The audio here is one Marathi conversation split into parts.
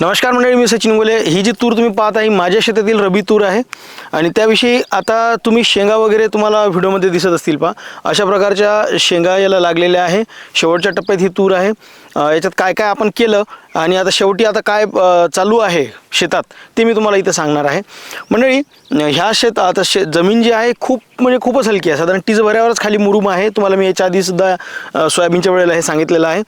नमस्कार मंडळी मी सचिन गोले. ही जी तूर तुम्ही पाहता ही माझ्या शेतातील रबी तूर आहे. आणि त्याविषयी आता तुम्ही शेंगा वगैरे तुम्हाला व्हिडिओमध्ये दिसत असतील पा अशा प्रकारच्या शेंगा याला लागलेल्या आहे. शेवटच्या टप्प्यात ही तूर आहे. याच्यात काय काय आपण केलं आणि आता शेवटी आता काय चालू आहे शेतात ते मी तुम्हाला इथं सांगणार आहे. मंडळी ह्या शेत आता शे जमीन जी आहे खूप म्हणजे खूपच हलकी आहे. साधारण टीज भऱ्यावरच खाली मुरुम आहे. तुम्हाला मी याच्या आधीसुद्धा सोयाबीनच्या वेळेला हे सांगितलेलं आहे.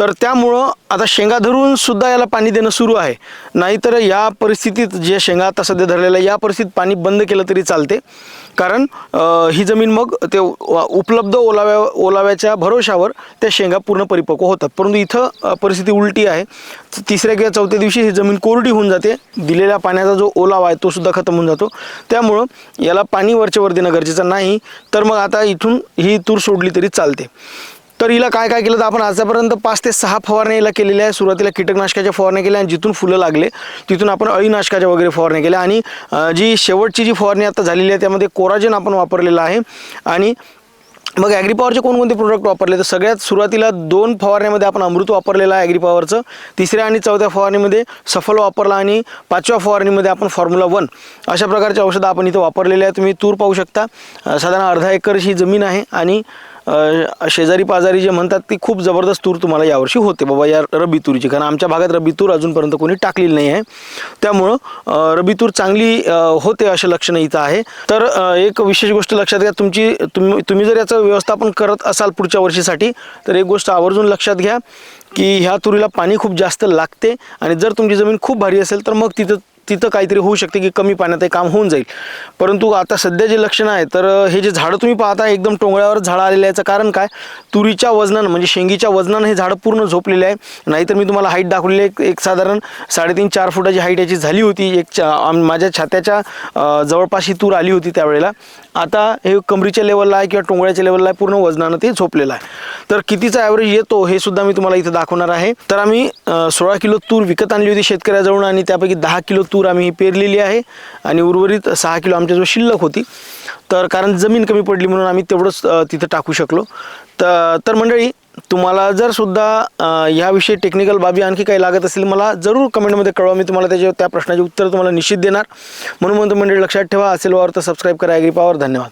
तर त्यामुळं आता शेंगा धरून सुद्धा याला पाणी देणं सुरू आहे. नाहीतर या परिस्थितीत जे शेंगा आता सध्या धरलेलं आहे या परिस्थितीत पाणी बंद केलं तरी चालते. कारण ही जमीन मग ते उपलब्ध ओलाव्या ओलाव्याच्या भरोशावर त्या शेंगा पूर्ण परिपक्व होतात. परंतु इथं परिस्थिती उलटी आहे. तिसऱ्या किंवा चौथ्या दिवशी ही जमीन कोरडी होऊन जाते. दिलेल्या पाण्याचा जो ओलावा आहे तो सुद्धा खतम होऊन जातो. त्यामुळं याला पाणी वरच्या वर देणं गरजेचं नाही. तर मग आता इथून ही तूर सोडली तरी चालते. तर हिला काय काय केलं तर आपण आजपर्यंत पाच ते सहा फवारण्या हिला केलेल्या आहे सुरुवातीला कीटकनाशकाच्या फवारण्या केल्या आणि जिथून फुलं लागले तिथून आपण अळीनाशकाच्या वगैरे फवारण्या केल्या. आणि जी शेवटची जी फवारणी आता झालेली आहे त्यामध्ये कोराजन आपण वापरलेलं आहे. आणि मग ॲग्रीपॉवरचे कोणकोणते प्रोडक्ट वापरले? तर सगळ्यात सुरुवातीला दोन फवारण्यामध्ये आपण अमृत वापरलेलं आहे ॲग्रीपॉवरचं. तिसऱ्या आणि चौथ्या फवारणीमध्ये सफल वापरला आणि पाचव्या फवारणीमध्ये आपण फॉर्म्युला वन अशा प्रकारचे औषधं आपण इथं वापरलेले आहे तुम्ही तूर पाहू शकता. साधारण अर्धा एकर ही जमीन आहे आणि शेजारी पाजारी जे म्हणतात ती खूप जबरदस्त तूर तुम्हाला यावर्षी होते बाबा या रबी तुरीची. कारण आमच्या भागात रबी तूर अजूनपर्यंत कोणी टाकलेली नाही आहे. त्यामुळं रबी तूर चांगली होते असे लक्षणं इथं आहे. तर एक विशेष गोष्ट लक्षात घ्या तुमची तुम्ही तुम्ही जर याचं व्यवस्थापन करत असाल पुढच्या वर्षीसाठी तर एक गोष्ट आवर्जून लक्षात घ्या की ह्या तुरीला पाणी खूप जास्त लागते. आणि जर तुमची जमीन खूप भारी असेल तर मग तिथं तिथं काहीतरी होऊ शकते की कमी पाण्यात हे काम होऊन जाईल. परंतु आता सध्या जे लक्षण आहे तर हे जे झाडं तुम्ही पाहता एकदम टोंगळ्यावर झाडं आलेले याचं कारण काय? तुरीच्या वजनानं म्हणजे शेंगीच्या वजनानं हे झाडं पूर्ण झोपलेले आहे. नाहीतर मी तुम्हाला हाईट दाखवलेली आहे. एक साधारण साडेतीन चार फुटाची हाईट याची झाली होती. एक चा माझ्या छात्याच्या जवळपास ही तूर आली होती त्यावेळेला. आता हे कमरीच्या लेवलला आहे किंवा टोंगळ्याच्या लेवलला आहे पूर्ण वजनानं ते झोपलेलं आहे. तर कितीचा ॲव्हरेज येतो हे सुद्धा मी तुम्हाला इथं दाखवणार आहे. तर आम्ही सोळा किलो तूर विकत आणली होती शेतकऱ्याजवळून आणि त्यापैकी दहा किलो तूर आम्ही पेरलेली आहे आणि उर्वरित सहा किलो आमच्याजवळ शिल्लक होती. तर कारण जमीन कमी पडली म्हणून आम्ही तेवढंच तिथं टाकू शकलो. तर तर मंडळी तुम्हाला जर सुद्धा ह्याविषयी टेक्निकल बाबी आणखी काही लागत असेल मला जरूर कमेंटमध्ये कळवा. मी तुम्हाला त्याचे त्या प्रश्नाचे उत्तर तुम्हाला निश्चित देणार. म्हणून म्हणतो मंडळी लक्षात ठेवा. असेल वावर तर सबस्क्राईब करा. ॲग्री धन्यवाद.